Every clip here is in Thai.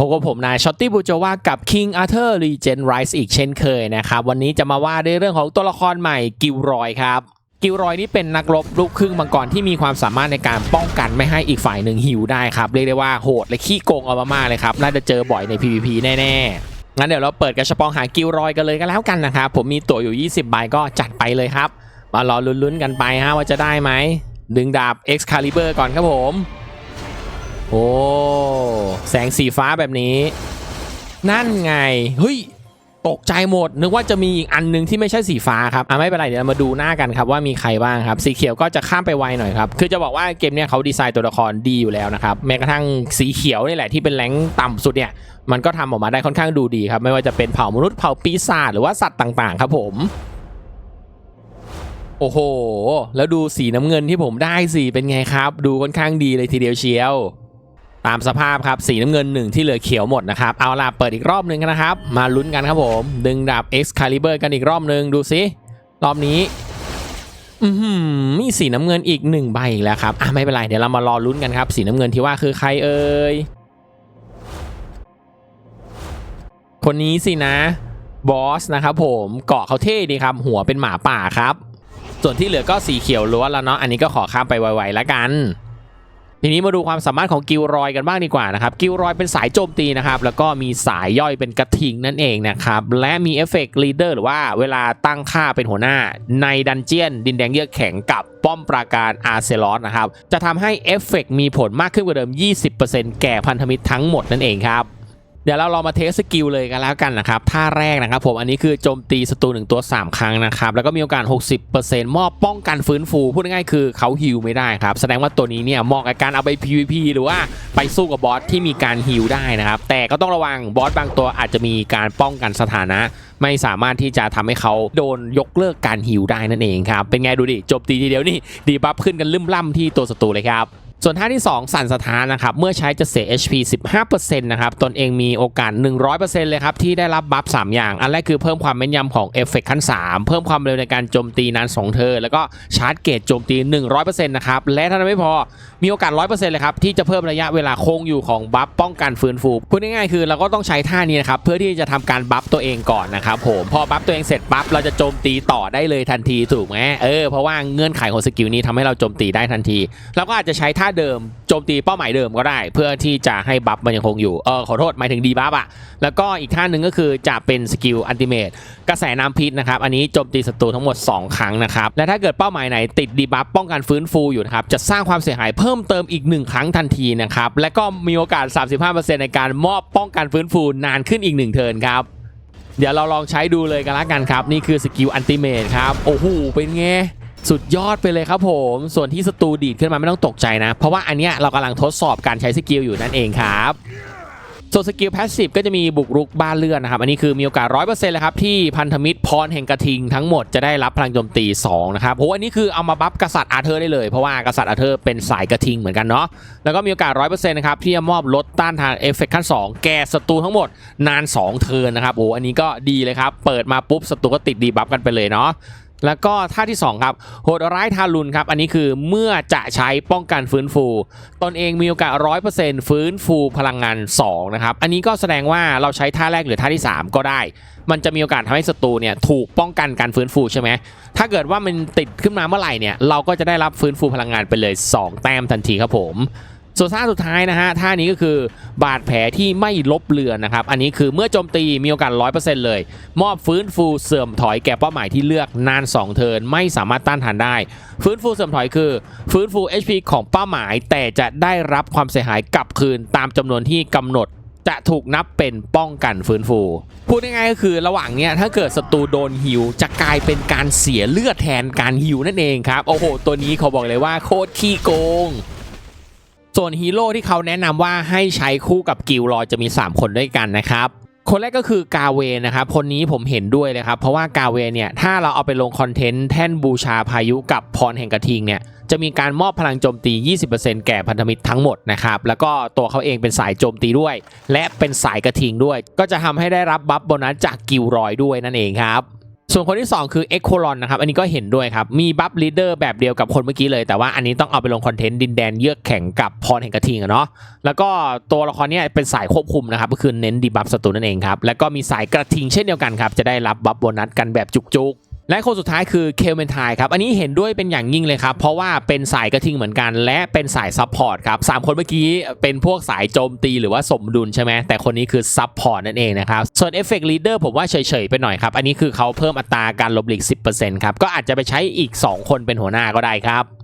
พบกับผมนายช็อตตี้บูโจวากับ King Arthur Regent Rise อีกเช่นเคยนะครับ วันนี้จะมาว่าด้วยเรื่องของตัวละครใหม่กิลรอยครับ กิลรอยนี่เป็นนักรบลูกครึ่งมังกรที่มีความสามารถในการป้องกันไม่ให้อีกฝ่ายหนึ่งหิวได้ครับ เรียกได้ว่าโหดและขี้โกงเอามากๆเลยครับ น่าจะเจอบ่อยใน PVP แน่ๆ งั้นเดี๋ยวเราเปิดกระชับปองหากิลรอยกันเลยก็แล้วกันนะครับผมมีตั๋วอยู่ 20 ใบก็จัดไปเลยครับ มารอลุ้นๆกันไปฮะว่าจะได้ไหมดึงดาบ Excalibur ก่อนครับผม โอ้ แสงสีฟ้าแบบนี้ นั่นไง เฮ้ย ตกใจหมด นึกว่าจะมีอีกอันหนึงที่ไม่ใช่สีฟ้าครับ อะไม่เป็นไร เดี๋ยวเรามาดูหน้ากันครับว่ามีใครบ้างครับ สีเขียวก็จะข้ามไปไวหน่อยครับ คือจะบอกว่าเกมเนี้ยเขาดีไซน์ตัวละครดีอยู่แล้วนะครับ แม้กระทั่งสีเขียวนี่แหละที่เป็นแรงต่ำสุดเนี่ย มันก็ทำออกมาได้ค่อนข้างดูดีครับ ไม่ว่าจะเป็นเผ่ามนุษย์ เผ่าปีศาจหรือว่าสัตว์ต่าง ๆ ครับผมโอ้โห แล้วดูสีน้ำเงินที่ผมได้สิ เป็นไงครับ ดูค่อนข้างดีเลยทีเดียวเชียว ตามสภาพครับสีน้ำเงินหนึ่งที่เหลือเขียวหมดนะครับ เอาล่ะเปิดอีกรอบหนึ่งนะครับ มาลุ้นกันครับผม ดึงดาบ Excalibur กันอีกรอบหนึ่งดูสิรอบนี้อือหือมีสีน้ำเงินอีกหนึ่งใบอีกแล้วครับอะไม่เป็นไรเดี๋ยวเรามารอลุ้นกันครับ สีน้ำเงินที่ว่าคือใครเอ่ยคนนี้สินะบอสนะครับผมเกาะเขาเท่ดีครับ หัวเป็นหมาป่าครับ ส่วนที่เหลือก็สีเขียวล้วนแล้วเนาะอันนี้ก็ขอข้ามไปไวๆแล้วกัน ทีนี้มาดูความสามารถของกิลรอยกันบ้างดีกว่านะครับกิลรอยเป็นสายโจมตีนะครับแล้วก็มีสายย่อยเป็นกระทิงนั่นเองนะครับและมีเอฟเฟกต์ลีดเดอร์หรือว่าเวลาตั้งค่าเป็นหัวหน้าในดันเจียน ดินแดงเยือกแข็งกับป้อมปราการอาร์เซลอสนะครับจะทำให้เอฟเฟกต์มีผลมากขึ้นกว่าเดิม 20%แก่พันธมิตรทั้งหมดนั่นเองครับ ดี๋ยวเราลองมาเทสสกิลเลยกันแล้วกันนะครับท่าแรกนะครับผมอันนี้คือโจมตีศัตรูหนึ่งตัว 3 ครั้งนะครับแล้วก็มีโอกาส 60%มอบป้องกันฟื้นฟู พูดง่ายๆคือเขาฮิลไม่ได้ครับ แสดงว่าตัวนี้เนี่ยเหมาะกับการเอาไป PVP หรือว่าไปสู้กับบอสที่มีการฮิลได้นะครับ แต่ก็ต้องระวังบอสบางตัวอาจจะมีการป้องกันสถานะ ไม่สามารถที่จะทำให้เขาโดนยกเลิกการฮิลได้นั่นเองครับเป็นไงดูดิโจมตีทีเดียวนี่ดีบัฟขึ้นกันลืมล่ำที่ตัวศัตรูเลยครับ ส่วนท่าที่ 2 สั่นสถานนะครับ เมื่อใช้จะเสีย HP 15%นะครับ ตนเองมีโอกาส 100%เลยครับ ที่ได้รับบัฟ 3 อย่าง อันแรกคือเพิ่มความแม่นยำของเอฟเฟกต์ขั้น 3 เพิ่มความเร็วในการโจมตีนาน2เธอ แล้วก็ชาร์จเกตโจมตี 100%นะครับ และถ้านไม่พอมีโอกาส 100%เลยครับ ที่จะเพิ่มระยะเวลาคงอยู่ของบัฟป้องกันฟื้นฟูพูดง่ายๆคือเราก็ต้องใช้ท่านี้นะครับเพื่อที่จะทำการบัฟตัวเองก่อนนะครับผมพอบัฟตัวเองเสร็จปั๊บเราจะโจมตีต่อได้เลยทันทีถูกไหมเออเพราะว่าเงื่อนไขของสกิลนี้ทำให้เราโจมตีได้ทันทีเราก็อาจจะใช้ท่าเดิมโจมตีเป้าหมายเดิมก็ได้ เพื่อที่จะให้บัฟมันยังคงอยู่เออขอโทษหมายถึงดีบัฟอะแล้วก็อีกท่าหนึ่งก็คือจะเป็นสกิลอันติเมตกระแสน้ำพิษนะครับอันนี้โจมตีศัตรูทั้งหมด 2 ครั้งนะครับและถ้าเกิดเป้าหมายไหนติดดีบัฟป้องกันฟื้นฟูอยู่นะครับจะสร้างความเสียหายเพิ่มเติมอีก 1 ครั้งทันทีนะครับและก็มีโอกาส 35%ในการมอบป้องกันฟื้นฟูนานขึ้นอีก1เทิร์นครับเดี๋ยวเราลองใช้ดูเลยกันละกันครับ นี่คือสกิลอันติเมตครับ โอ้โห เป็นไง สุดยอดไปเลยครับผม ส่วนที่ศัตรูดีดขึ้นมาไม่ต้องตกใจนะ เพราะว่าอันเนี้ยเรากำลังทดสอบการใช้สกิลอยู่นั่นเองครับส่วนสกิลแพสซีฟก็จะมีบุกรุกบ้านเลื่อดนะครับ อันนี้คือมีโอกาส100%เลยครับ ที่พันธมิตรพรแห่งกระทิงทั้งหมดจะได้รับพลังโจมตี 2 นะครับโหอันนี้คือเอามาบัฟกษัตริย์อาเธอร์ได้เลย เพราะว่ากษัตริย์อาเธอร์เป็นสายกระทิงเหมือนกันเนาะแล้วก็มีโอกาส100%นะครับ ที่จะมอบลดต้านทานเอฟเฟกต์ขั้น 2 แก่ศัตรูทั้งหมดนาน 2 เทิร์นนะครับโอ้อันนี้ก็ดีเลยครับเปิดมาปุ๊บศัตรูก็ติดดีบัฟกันไปเลยเนาะ แล้วก็ท่าที่ 2 ครับ โหดร้ายทารุณครับ อันนี้คือเมื่อจะใช้ป้องกันฟื้นฟู ตนเองมีโอกาส100%ฟื้นฟูพลังงาน 2 นะครับ อันนี้ก็แสดงว่าเราใช้ท่าแรกหรือท่าที่ 3 ก็ได้ มันจะมีโอกาสทำให้ศัตรูเนี่ยถูกป้องกันการฟื้นฟูใช่ไหมถ้าเกิดว่ามันติดขึ้นมาเมื่อไหร่เนี่ยเราก็จะได้รับฟื้นฟูพลังงานไปเลย 2 แต้มทันทีครับผม ส่วนท่าสุดท้ายนะฮะท่านี้ก็คือบาดแผลที่ไม่ลบเลือนนะครับ อันนี้คือเมื่อโจมตีมีโอกาส 100%เลย มอบฟื้นฟูเสื่อมถอยแก่เป้าหมายที่เลือกนาน 2 เทินไม่สามารถต้านทานได้ ฟื้นฟูเสื่อมถอยคือ ฟื้นฟู HP ของเป้าหมาย แต่จะได้รับความเสียหายกลับคืนตามจำนวนที่กำหนดจะถูกนับเป็นป้องกันฟื้นฟู พูดง่ายๆก็คือระหว่างเนี้ยถ้าเกิดศัตรูโดนหิว จะกลายเป็นการเสียเลือดแทนการหิวนั่นเองครับ โอ้โห ตัวนี้เขาบอกเลยว่าโคตรขี้โกง ส่วนฮีโร่ที่เขาแนะนำว่าให้ใช้คู่กับกิลลอยจะมี 3 คนด้วยกันนะครับคนแรกก็คือกาเวนะครับ คนนี้ผมเห็นด้วยเลยครับ เพราะว่ากาเวเนี่ย ถ้าเราเอาไปลงคอนเทนต์แท่นบูชาพายุกับพรแห่งกระทิงเนี่ย จะมีการมอบพลังโจมตี 20%แก่พันธมิตรทั้งหมดนะครับ แล้วก็ตัวเขาเองเป็นสายโจมตีด้วย และเป็นสายกระทิงด้วย ก็จะทำให้ได้รับบัฟโบนัสจากกิลรอยด้วยนั่นเองครับ ส่วนคนที่ 2 คือ e x c o l o n นะครับ อันนี้ก็เห็นด้วยครับ มีบัฟลีดเดอร์แบบเดียวกับคนเมื่อกี้เลย แต่ว่าอันนี้ต้องเอาไปลงคอนเทนต์ดินแดนเยือกแข็งกับพรแห่งกระทิงอะเนาะ แล้วก็ตัวละครเนี้เป็นสายควบคุมนะครับ ก็คือเน้นดีบัฟศัตรูนั่นเองครับ แล้วก็มีสายกระทิงเช่นเดียวกันครับ จะได้รับบัฟโบนัสกันแบบจุกๆ และคนสุดท้ายคือเคลเมนทายครับอันนี้เห็นด้วยเป็นอย่างยิ่งเลยครับ เพราะว่าเป็นสายกระทิงเหมือนกัน และเป็นสายซับพอร์ตครับสามคนเมื่อกี้เป็นพวกสายโจมตีหรือว่าสมดุลใช่ไหมแต่คนนี้คือซับพอร์ตนั่นเองนะครับ ส่วนเอฟเฟกต์ลีดเดอร์ผมว่าเฉยๆไปหน่อยครับ อันนี้คือเขาเพิ่มอัตราการลบหลีก 10%ครับก็อาจจะไปใช้อีก 2 คนเป็นหัวหน้าก็ได้ครับ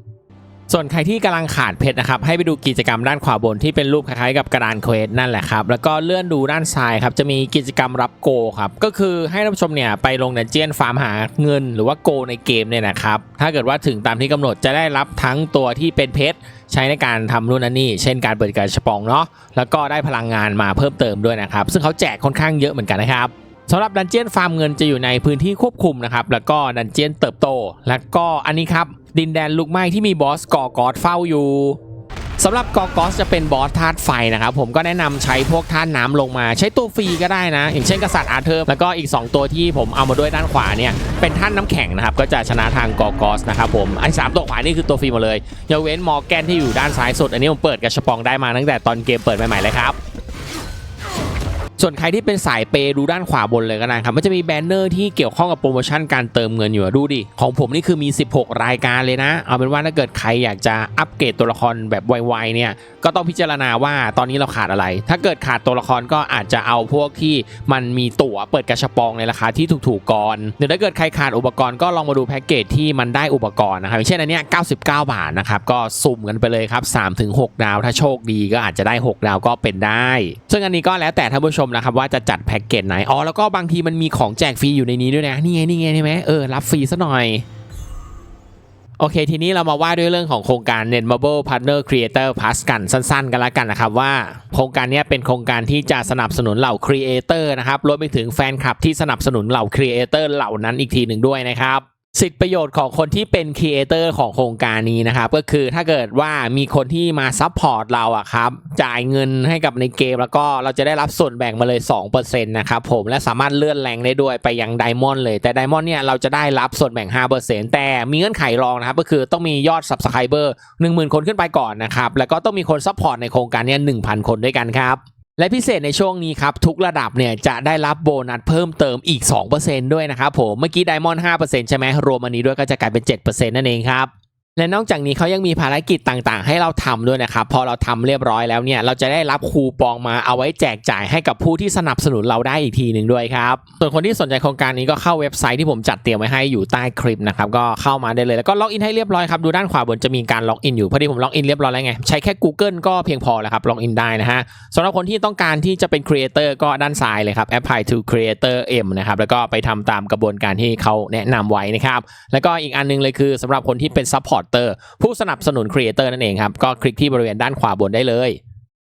ส่วนใครที่กำลังขาดเพชรนะครับให้ไปดูกิจกรรมด้านขวาบนที่เป็นรูปคล้ายๆกับกระดานเควสนั่นแหละครับแล้วก็เลื่อนดูด้านซ้ายครับจะมีกิจกรรมรับโกครับก็คือให้ท่านผู้ชมเนี่ยไปลงดันเจียนฟาร์มหาเงินหรือว่าโกในเกมเนี่ยนะครับถ้าเกิดว่าถึงตามที่กำหนดจะได้รับทั้งตัวที่เป็นเพชรใช้ในการทำนู่นนั่นนี่เช่นการเปิดการฉปองเนาะแล้วก็ได้พลังงานมาเพิ่มเติมด้วยนะครับซึ่งเขาแจกค่อนข้างเยอะเหมือนกันนะครับสำหรับดันเจียนฟาร์มเงินจะอยู่ในพื้นที่ควบคุมนะครับแล้วก็ดันเจียนเติบโต แล้วก็อันนี้ครับ ดินแดนลูกไหม้ที่มีบอสกอกอสเฝ้าอยู่สำหรับกอกอสจะเป็นบอสธาตุไฟนะครับผมก็แนะนำใช้พวกธาตุน้ำลงมา ใช้ตัวฟรีก็ได้นะ อย่างเช่นกษัตริย์อาร์เธอร์แล้วก็อีก 2 ตัวที่ผมเอามาด้วยด้านขวาเนี่ยเป็นธาตุน้ำแข็งนะครับก็จะชนะทางกอกอสนะครับผมไอ้สามตัวขวานี่คือตัวฟรีหมดเลยยกเว้นมอร์แกนที่อยู่ด้านซ้ายสุด อันนี้ผมเปิดกระชปองได้มาตั้งแต่ตอนเกมเปิดใหม่ๆเลยครับ ส่วนใครที่เป็นสายเปย์ดูด้านขวาบนเลยก็ได้ครับมันจะมีแบนเนอร์ที่เกี่ยวข้องกับโปรโมชั่นการเติมเงินอยู่ดูดิ ของผมนี่คือมี 16 รายการเลยนะ เอาเป็นว่าถ้าเกิดใครอยากจะอัปเกรดตัวละครแบบไวๆเนี่ยก็ต้องพิจารณาว่าตอนนี้เราขาดอะไร ถ้าเกิดขาดตัวละครก็อาจจะเอาพวกที่มันมีตั๋วเปิดกระชับปองในราคาที่ถูกๆก่อนหรือถ้าเกิดใครขาดอุปกรณ์ก็ลองมาดูแพ็กเกจที่มันได้อุปกรณ์นะครับอย่างเช่นอันเนี้ย99 บาทนะครับก็สุ่มกันไปเลยครับ3-6 ดาว ถ้าโชคดีก็อาจจะได้ 6 ดาวก็เป็นได้ ซึ่งอันนี้ก็แล้วแต่ท่านผู้ชมนะครับว่าจะจัดแพ็กเกจไหน อ๋อ แล้วก็บางทีมันมีของแจกฟรีอยู่ในนี้ด้วยนะ นี่ไง นี่ไงใช่ไหมเออ รับฟรีซะหน่อย โอเค ทีนี้เรามาว่าด้วยเรื่องของโครงการ Net Mobile Partner Creator Plus กันสั้นๆ กันละกันนะครับว่าโครงการนี้เป็นโครงการที่จะสนับสนุนเหล่า Creator นะครับรวมไปถึงแฟนคลับที่สนับสนุนเหล่า Creator เหล่านั้นอีกทีหนึ่งด้วยนะครับ สิทธิประโยชน์ของคนที่เป็นครีเอเตอร์ของโครงการนี้นะครับ ก็คือถ้าเกิดว่ามีคนที่มาซัพพอร์ตเราอะครับ จ่ายเงินให้กับในเกมแล้วก็เราจะได้รับส่วนแบ่งมาเลย 2%นะครับผมและสามารถเลื่อนแรงได้ด้วยไปยังไดมอนด์เลย แต่ไดมอนด์เนี่ยเราจะได้รับส่วนแบ่ง 5%แต่มีเงื่อนไขรองนะครับ ก็คือต้องมียอด Subscriber 10,000 คนขึ้นไปก่อนนะครับ แล้วก็ต้องมีคนซัพพอร์ตในโครงการเนี้1,000 คนด้วยกันครับ และพิเศษในช่วงนี้ครับ ทุกระดับเนี่ยจะได้รับโบนัสเพิ่มเติมอีก 2%ด้วยนะครับผม เมื่อกี้ไดมอนด์5%ใช่ไหมรวมอันนี้ด้วยก็จะกลายเป็น 7%นั่นเองครับ และนอกจากนี้เขายังมีภารกิจต่างๆ ให้เราทำด้วยนะครับพอเราทำเรียบร้อยแล้วเนี่ย เราจะได้รับคูปองมาเอาไว้แจกจ่ายให้กับผู้ที่สนับสนุนเราได้อีกทีหนึ่งด้วยครับส่วนคนที่สนใจโครงการนี้ก็เข้าเว็บไซต์ที่ผมจัดเตรียมไว้ให้อยู่ใต้คลิปนะครับก็เข้ามาได้เลยแล้วก็ล็อกอินให้เรียบร้อยครับดูด้านขวาบนจะมีการล็อกอินอยู่พอดีผมล็อกอินเรียบร้อยแล้วไงใช้แค่ Google ก็เพียงพอแล้วครับล็อกอินได้นะฮะสำหรับคนที่ต้องการที่จะเป็นครีเอเตอร์ก็ด้านซ้ายเลยครับ apply to creator m นะครับแล้วก็ไปทำตามกระบวนการที่เขาแนะนำไว้นะครับแล้วก็อีกอันนึงเลยคือสำหรับคนที่เป็นซัพพอร์เตอร์ผู้สนับสนุนครีเอเตอร์นั่นเองครับ ก็คลิกที่บริเวณด้านขวาบนได้เลย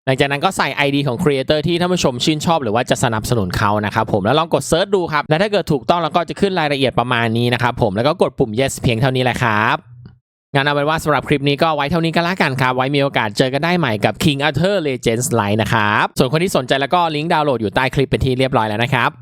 หลังจากนั้นก็ใส่ ID ของครีเอเตอร์ที่ท่านผู้ชมชื่นชอบหรือว่าจะสนับสนุนเขานะครับผมแล้วลองกดเซิร์ชดูครับ และถ้าเกิดถูกต้องแล้วก็จะขึ้นรายละเอียดประมาณนี้นะครับผมแล้วก็กดปุ่ม yes เพียงเท่านี้แหละครับงั้นเอาเป็นว่าสำหรับคลิปนี้ก็ไว้เท่านี้ก็แล้วกันครับ ไว้มีโอกาสเจอกันได้ใหม่กับ King Arthur Legends Live นะครับ ส่วนคนที่สนใจแล้วก็ลิงก์ดาวน์โหลดอยู่ใต้คลิปเป็นที่เรียบร้อยแล้วนะครับ